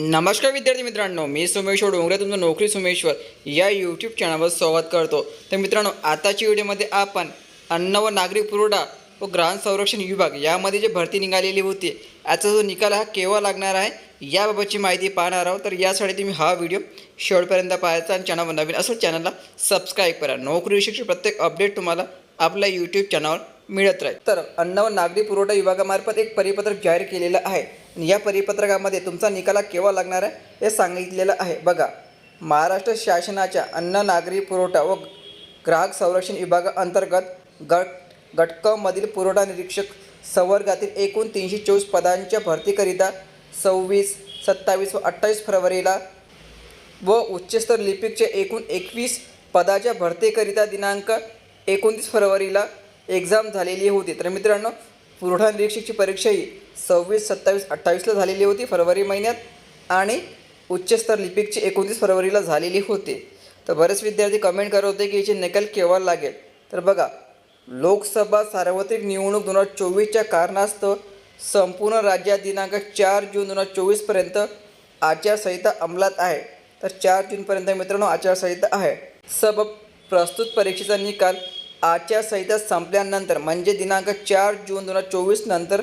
नमस्कार विद्यार्थी मित्रांनो मी सोमेश्वर डोंगरे तुमचं नोकरी सोमेश्वर या यूट्यूब चॅनलवर स्वागत करतो. तर मित्रांनो आताच्या व्हिडिओमध्ये आपण अन्न व नागरी पुरवठा व ग्राहक संरक्षण विभाग यामध्ये जे भरती निघालेली होती याचा जो निकाल हा केव्हा लागणार आहे याबाबतची माहिती पाहणार आहोत. तर यासाठी तुम्ही हा व्हिडिओ शेवटपर्यंत पाहायचा आणि चॅनलवर नवीन असेल चॅनलला सबस्क्राईब करा. नोकरीविषयीची प्रत्येक अपडेट तुम्हाला आपल्या यूट्यूब चॅनलवर मिळत राहील. तर अन्न व नागरी पुरवठा विभागामार्फत एक परिपत्रक जाहीर केलेलं आहे. या परिपत्रकामध्ये तुमचा निकाला केव्हा लागणार आहे हे सांगितलेलं आहे. बघा महाराष्ट्र शासनाच्या अन्न नागरी पुरवठा व ग्राहक संरक्षण विभागाअंतर्गत गट घटकमधील पुरवठा निरीक्षक संवर्गातील एकूण तीनशे चोवीस पदांच्या भरतीकरिता सव्वीस सत्तावीस व अठ्ठावीस फरवरीला व उच्चस्तर लिपिकचे एकूण एकवीस पदाच्या भरतीकरिता दिनांक एकोणतीस फरवरीला एक्झाम झालेली होती. तर मित्रांनो पुरवठा निरीक्षकची परीक्षा ही सव्वीस सत्तावीस अठ्ठावीसला झालेली होती फरवरी महिन्यात आणि उच्चस्तर लिपिकची एकोणतीस फरवरीला झालेली होती. तर बरेच विद्यार्थी कमेंट करत होते की याची निकाल केव्हा लागेल? तर बघा लोकसभा सार्वत्रिक निवडणूक दोन हजार चोवीसच्या कारणास्तव संपूर्ण राज्यात दिनांक चार जून दोन हजार चोवीसपर्यंत आचारसंहिता अंमलात आहे. तर चार जूनपर्यंत मित्रांनो आचारसंहिता आहे. सब प्रस्तुत परीक्षेचा निकाल आचारसंहिता संपल्यानंतर म्हणजे दिनांक चार जून दोन हजार चोवीस नंतर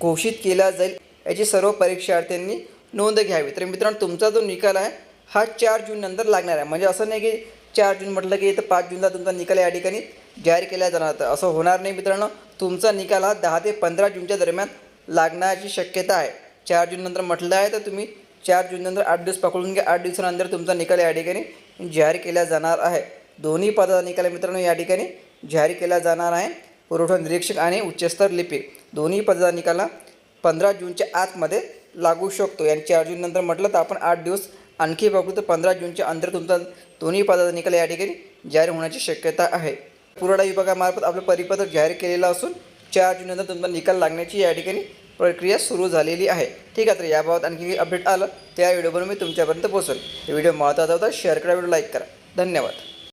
घोषित केला जाईल याची सर्व परीक्षार्थ्यांनी नोंद घ्यावी. तर मित्रांनो तुमचा जो निकाल आहे हा चार जून नंतर लागणार आहे. म्हणजे असं नाही की चार जून म्हटलं की इथं पाच जूनला तुमचा निकाल या ठिकाणी जाहीर केला जाणार. तर असं होणार नाही मित्रांनो. तुमचा निकाल हा दहा ते पंधरा जूनच्या दरम्यान लागण्याची शक्यता आहे. चार जून नंतर म्हटलं आहे तर तुम्ही चार जून नंतर आठ दिवस पकडून घ्या. आठ दिवसानंतर तुमचा निकाल या ठिकाणी जाहीर केला जाणार आहे. दोन्ही पदाचा निकाल मित्रांनो या ठिकाणी. जाहीर केला जाणार आहे. पुरवठा निरीक्षक आणि उच्चस्तर लिपिक दोन्ही पदाचा निकाला पंधरा जूनच्या आतमध्ये लागू शकतो. यांच्या चार म्हटलं तर आपण आठ दिवस आणखी बघू तर पंधरा जूनच्या अंतर तुमचा दोन्ही पदाचा निकाल या ठिकाणी जाहीर होण्याची शक्यता आहे. पुरवठा विभागामार्फत आपलं परिपत्रक जाहीर केलेलं असून चार जूननंतर तुमचा निकाल लागण्याची या ठिकाणी प्रक्रिया सुरू झालेली आहे. ठीक आहे तर याबाबत आणखी काही अपडेट आलं त्या व्हिडिओवर मी तुमच्यापर्यंत पोहोचेल. व्हिडिओ महत्त्वाचा होता शेअर करा व्हिडिओ लाईक करा. धन्यवाद.